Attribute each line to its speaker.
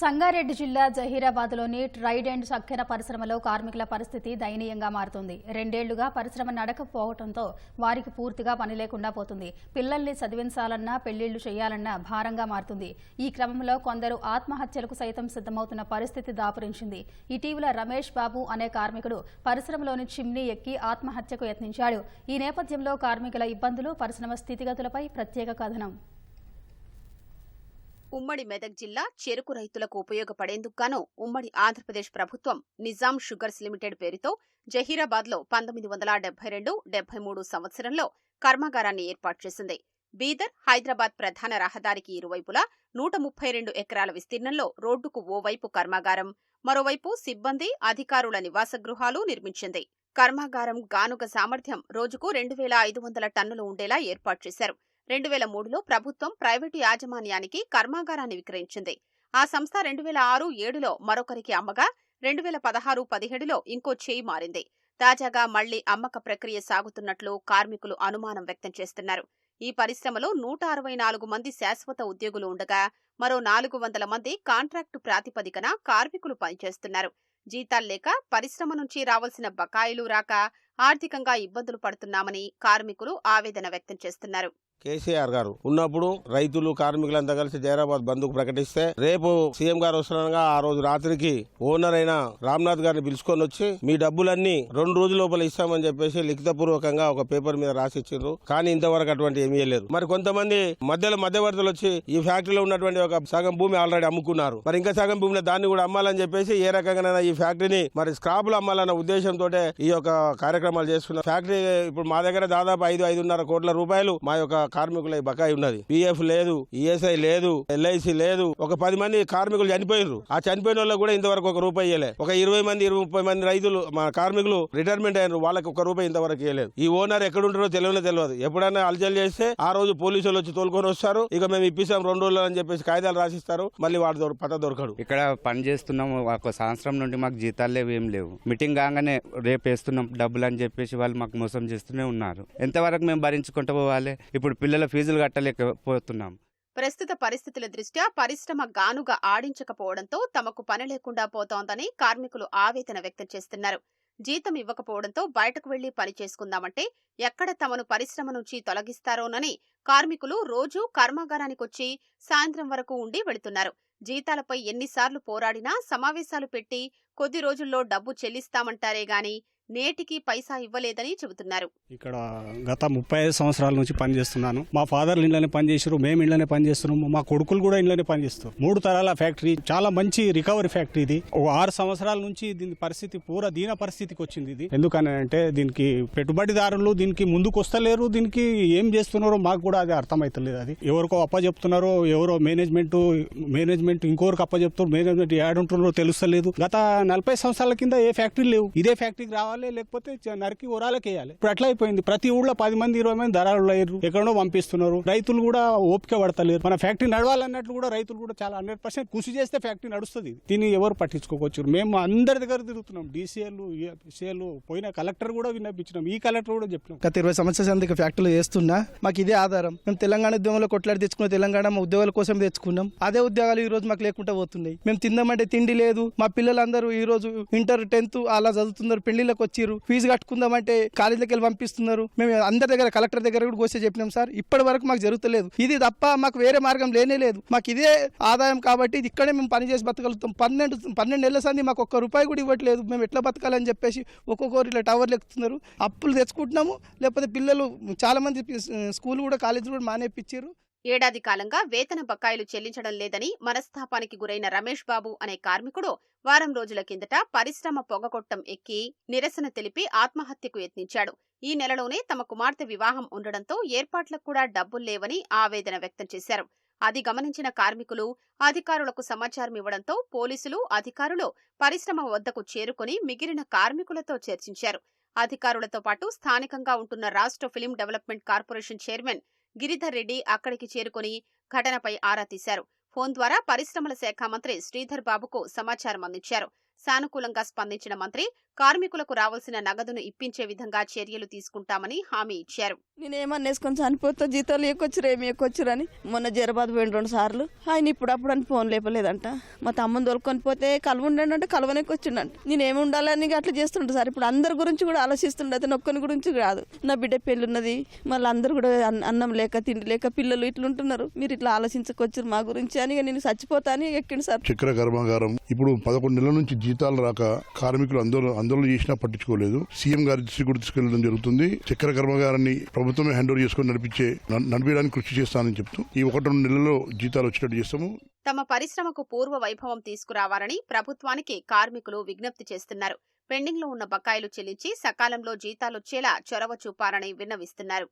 Speaker 1: సంగారెడ్డి జిల్లా జహీరాబాద్లోని ట్రైడెంట్ చక్కెర పరిశ్రమలో కార్మికుల పరిస్థితి దయనీయంగా మారుతుంది. రెండేళ్ళుగా పరిశ్రమ నడకపోవడంతో వారికి పూర్తిగా పని లేకుండా పోతుంది. పిల్లల్ని చదివించాలన్నా పెళ్ళిళ్ళు చేయాలన్నా భారంగా మారుతుంది. ఈ క్రమంలో కొందరు ఆత్మహత్యలకు సైతం సిద్ధమవుతున్న పరిస్థితి దాపురించింది. ఇటీవల రమేష్ బాబు అనే కార్మికుడు పరిశ్రమలోని చిమ్నీ ఎక్కి ఆత్మహత్యకు యత్నించాడు. ఈ నేపథ్యంలో కార్మికుల ఇబ్బందులు పరిశ్రమ స్థితిగతులపై ప్రత్యేక కథనం.
Speaker 2: ఉమ్మడి మెదక్ జిల్లా చెరుకు రైతులకు ఉపయోగపడేందుకు గాను ఉమ్మడి ఆంధ్రప్రదేశ్ ప్రభుత్వం నిజాం షుగర్స్ లిమిటెడ్ పేరుతో జహీరాబాద్లో పంతొమ్మిది వందల డెబ్బై రెండు డెబ్బై మూడు సంవత్సరంలో కర్మాగారాన్ని ఏర్పాటు చేసింది. బీదర్ హైదరాబాద్ ప్రధాన రహదారికి ఇరువైపులా నూట ముప్పై రెండు ఎకరాల విస్తీర్ణంలో రోడ్డుకు ఓవైపు కర్మాగారం మరోవైపు సిబ్బంది అధికారుల నివాస గృహాలు నిర్మించింది. కర్మాగారం గానుగ సామర్థ్యం రోజుకు రెండు వేల ఐదు వందల టన్నులు ఉండేలా ఏర్పాటు చేశారు. రెండు వేల మూడులో ప్రభుత్వం ప్రైవేటు యాజమాన్యానికి కర్మాగారాన్ని విక్రయించింది. ఆ సంస్థ రెండు వేల ఆరు ఏడులో మరొకరికి అమ్మగా రెండు వేల పదహారు పదిహేడులో ఇంకో చేయి మారింది. తాజాగా మళ్ళీ అమ్మక ప్రక్రియ సాగుతున్నట్లు కార్మికులు అనుమానం వ్యక్తం చేస్తున్నారు. ఈ పరిశ్రమలో నూట అరవై నాలుగు మంది శాశ్వత ఉద్యోగులు ఉండగా మరో నాలుగు వందల మంది కాంట్రాక్టు ప్రాతిపదికన కార్మికులు పనిచేస్తున్నారు. జీతాలు లేక పరిశ్రమ నుంచి రావాల్సిన బకాయిలు రాక ఆర్థికంగా ఇబ్బందులు పడుతున్నామని కార్మికులు ఆవేదన వ్యక్తం చేస్తున్నారు.
Speaker 3: కేసీఆర్ గారు ఉన్నప్పుడు రైతులు కార్మికులంతా కలిసి జైరాబాద్ బంద్కు ప్రకటిస్తే రేపు సీఎం గారు వస్తుండగా ఆ రోజు రాత్రికి ఓనర్ అయిన రామ్నాథ్ గారిని పిలుచుకొని వచ్చి మీ డబ్బులన్నీ రెండు రోజుల లోపల ఇస్తామని చెప్పేసి లిఖితపూర్వకంగా ఒక పేపర్ మీద రాసి ఇచ్చిండ్రు. కానీ ఇంతవరకు అటువంటి ఏమీ లేదు. మరి కొంతమంది మధ్యలో మధ్యవర్తులు వచ్చి ఈ ఫ్యాక్టరీలో ఉన్నటువంటి ఒక సగం భూమి ఆల్రెడీ అమ్ముకున్నారు. మరి ఇంకా సగం భూమిని దాన్ని కూడా అమ్మాలని చెప్పేసి ఏ రకంగా ఈ ఫ్యాక్టరీని మరి స్క్రాప్లో అమ్మాలన్న ఉద్దేశంతో ఈ యొక్క కార్యక్రమాలు చేస్తున్నారు. ఫ్యాక్టరీ ఇప్పుడు మా దగ్గర దాదాపు ఐదు ఐదున్నర కోట్ల రూపాయలు మా యొక్క కార్మికుల బకాయి ఉన్నది. పిఎఫ్ లేదు ఈఎస్ఐ లేదు ఎల్ఐసి లేదు. ఒక పది మంది కార్మికులు చనిపోయారు ఆ చనిపోయిన వాళ్ళకి కూడా ఇంతవరకు ఒక రూపాయి ఇవ్వలేదు ఒక ఇరవై మంది ఇరవై ముప్పై మంది రైతులు మా కార్మికులు రిటైర్మెంట్ అయినారు. వాళ్ళకి ఒక రూపాయి ఇంతవరకు ఇవ్వలేదు ఈ ఓనర్ ఎక్కడుంటారో తెలియనే తెలియదు. ఎప్పుడైనా అలజల్ చేస్తే ఆ రోజు పోలీసులు వచ్చి తోలుకొని వస్తారు. ఇక మేము ఇప్పిస్తాం రెండు రోజులు అని చెప్పేసి కాగితాలు రాసిస్తారు. మళ్ళీ వాడు దొర- పత దొరకడు.
Speaker 4: ఇక్కడ పని చేస్తున్నాము ఒక సంవత్సరం నుండి మాకు జీతాలు లేవు ఏం లేవు. మీటింగ్ కాగానే రేపు వేస్తున్నాం డబ్బులు అని చెప్పేసి వాళ్ళు మాకు మోసం చేస్తూనే ఉన్నారు. ఎంతవరకు మేము భరించుకుంటూ పోవాలి? ఇప్పుడు పిల్లల ఫీజులు కట్టలేకపోతున్నాం.
Speaker 2: ప్రస్తుత పరిస్థితుల దృష్ట్యా పరిశ్రమ గానుగా ఆడించకపోవడంతో తమకు పని లేకుండా పోతోందని కార్మికులు ఆవేదన వ్యక్తం చేస్తున్నారు. జీతం ఇవ్వకపోవడంతో బయటకు వెళ్ళి పని చేసుకుందామంటే ఎక్కడ తమను పరిశ్రమ నుంచి తొలగిస్తారోనని కార్మికులు రోజూ కర్మాగారానికొచ్చి సాయంత్రం వరకు ఉండి వెళుతున్నారు. జీతాలపై ఎన్నిసార్లు పోరాడినా సమావేశాలు పెట్టి కొద్ది రోజుల్లో డబ్బు చెల్లిస్తామంటారే గాని నేటికి పైసా ఇవ్వలేదని చెబుతున్నారు.
Speaker 5: ఇక్కడ గత ముప్పై ఐదు సంవత్సరాల నుంచి పనిచేస్తున్నాను. మా ఫాదర్లు ఇంట్లోనే పనిచేసారు మేము ఇంట్లోనే పనిచేస్తున్నాము మా కొడుకులు కూడా ఇంట్లోనే పనిచేస్తారు. మూడు తరాల ఫ్యాక్టరీ చాలా మంచి రికవరీ ఫ్యాక్టరీ ఇది. ఒక ఆరు సంవత్సరాల నుంచి దీని పరిస్థితి పూర దీన పరిస్థితికి వచ్చింది ఇది. ఎందుకని అంటే దీనికి పెట్టుబడిదారులు దీనికి ముందుకు వస్తలేరు దీనికి ఏం చేస్తున్నారో మాకు కూడా అది అర్థమవుతలేదు అది. ఎవరికో అప్ప చెప్తున్నారో ఎవరో మేనేజ్మెంట్ మేనేజ్మెంట్ ఇంకోరికి అప్ప చెప్తారు మేనేజ్మెంట్ ఏడుంటున్నారో తెలుస్తలేదు. గత నలభై సంవత్సరాల కింద ఏ ఫ్యాక్టరీ లేవు. ఇదే ఫ్యాక్టరీకి రావాలి లేకపోతే నరికి ఉరాలకి వేయాలి ఇప్పుడు అట్లా అయిపోయింది. ప్రతి ఊళ్ళో పది మంది ఇరవై మంది దళారులు అయ్యారు. ఎక్కడో పంపిస్తున్నారు. రైతులు కూడా ఓపిక పడతలేరు. మన ఫ్యాక్టరీ నడవాలన్నట్లు కూడా రైతులు కూడా చాలా హండ్రెడ్ పర్సెంట్ కృషి చేస్తే ఫ్యాక్టరీ నడుస్తుంది. దీన్ని ఎవరు పట్టించుకోవచ్చు? మేము అందరి దగ్గర తిరుగుతున్నాం. డీసీఎల్ సిఎల్ పోయిన కలెక్టర్ కూడా విన్నపించినాం. ఈ కలెక్టర్ కూడా చెప్పినాం.
Speaker 6: గత ఇరవై సంవత్సరాల సందికి ఫ్యాక్టరీలు చేస్తున్నా మాకు ఇదే ఆధారం. మేము తెలంగాణ ఉద్యోగంలో కొట్లాడి తెచ్చుకున్న తెలంగాణ మా ఉద్యోగాల కోసం తెచ్చుకున్నాం. అదే ఉద్యోగాలు ఈ రోజు మాకు లేకుండా పోతున్నాయి. మేము తిందామంటే తిండి లేదు. మా పిల్లలందరూ ఈ రోజు ఇంటర్ టెన్త్ అలా చదువుతున్నారు. పెళ్ళిళ్ళకి వచ్చిర్రు ఫీజు కట్టుకుందామంటే కాలేజీకి వెళ్ళి పంపిస్తున్నారు. మేము అందరి దగ్గర కలెక్టర్ దగ్గర కూడా కోసే చెప్పినాం సార్. ఇప్పటి వరకు మాకు జరుగుతలేదు. ఇది తప్ప మాకు వేరే మార్గం లేనే లేదు. మాకు ఇదే ఆదాయం కాబట్టి ఇది ఇక్కడే మేము పని చేసి బతకగలుగుతాం. పన్నెండు పన్నెండు నెలల సంది మాకు ఒక్క రూపాయి కూడా ఇవ్వట్లేదు. మేము ఎట్లా బతకాలని చెప్పేసి ఒక్కొక్కరు ఇట్లా టవర్లు ఎక్కుతున్నారు అప్పులు తెచ్చుకుంటున్నాము. లేకపోతే పిల్లలు చాలా మంది స్కూల్ కూడా కాలేజీలు కూడా మానేపించారు
Speaker 2: ఏడాది కాలంగా వేతన బకాయిలు చెల్లించడం లేదని మనస్తాపానికి గురైన రమేష్ బాబు అనే కార్మికుడు వారం రోజుల కిందట పరిశ్రమ పొగకొట్టం ఎక్కి నిరసన తెలిపి ఆత్మహత్యకు యత్నించాడు. ఈ నెలలోనే తమ కుమార్తె వివాహం ఉండడంతో ఏర్పాట్లకు కూడా డబ్బులు లేవని ఆవేదన వ్యక్తం చేశారు. అది గమనించిన కార్మికులు అధికారులకు సమాచారం ఇవ్వడంతో పోలీసులు అధికారులు పరిశ్రమ వద్దకు చేరుకుని మిగిలిన కార్మికులతో చర్చించారు. అధికారులతో పాటు స్థానికంగా ఉంటున్న రాష్ట్ర film development corporation chairman Giridhar Reddy అక్కడికి చేరుకుని ఘటనపై ఆరా తీశారు. ఫోన్ ద్వారా పరిశ్రమల శాఖ మంత్రి శ్రీధర్ బాబుకు సమాచారం అందించారు. సానుకూలంగా స్పందించిన మంత్రి కార్మికులకు రావాల్సిన నగదును ఇప్పించే విధంగా చర్యలు తీసుకుంటామని హామీ ఇచ్చారు.
Speaker 7: నేనేమన్నా వేసుకొని చనిపోతే జీతాలు ఎక్కువచ్చురు ఏమి ఎక్కువచ్చురు అని మొన్న జరబాద్ పోయిన రెండు సార్లు. ఆయన ఇప్పుడు అప్పుడు అని ఫోన్ లేపలేదంట. మా తమ్మని తోలుకొని పోతే కలువ ఉండండి అంటే కలువనికి వచ్చిండంట నేనేమి ఉండాలని అట్లా చేస్తుంటా సార్. ఇప్పుడు అందరి గురించి కూడా ఆలోచిస్తుండే అతను ఒక్కని గురించి కాదు. నా బిడ్డ పెళ్ళి ఉన్నది మళ్ళీ అందరు కూడా అన్- అన్నం లేక తిండి లేక పిల్లలు ఇట్లా ఉంటున్నారు మీరు ఇట్లా ఆలోచించకొచ్చారు మా గురించి అని నేను చచ్చిపోతా అని ఎక్కిండు సార్.
Speaker 8: చక్కెర కర్మాగారం ఇప్పుడు పదకొండు నెలల నుంచి జీతాలు రాక కార్మికులు అందరూ ఆందోళన చేసినా పట్టించుకోలేదు. సీఎం గారి దృష్టి కూడా తీసుకెళ్ళడం జరుగుతుంది. చక్కెర కర్మాగారాన్ని ప్రభుత్వమే హ్యాండ్ ఓవర్ చేసుకుని నడిపించే నడిపించడానికి కృషి చేస్తానని చెప్తూ ఈ ఒకటి రెండు నెలల్లో జీతాలు వచ్చేటట్టు చేస్తాము.
Speaker 2: తమ పరిశ్రమకు పూర్వ వైభవం తీసుకురావాలని ప్రభుత్వానికి కార్మికులు విజ్ఞప్తి చేస్తున్నారు. పెండింగ్లో ఉన్న బకాయిలు చెల్లించి సకాలంలో జీతాలొచ్చేలా చొరవ చూపాలని విన్నవిస్తున్నారు.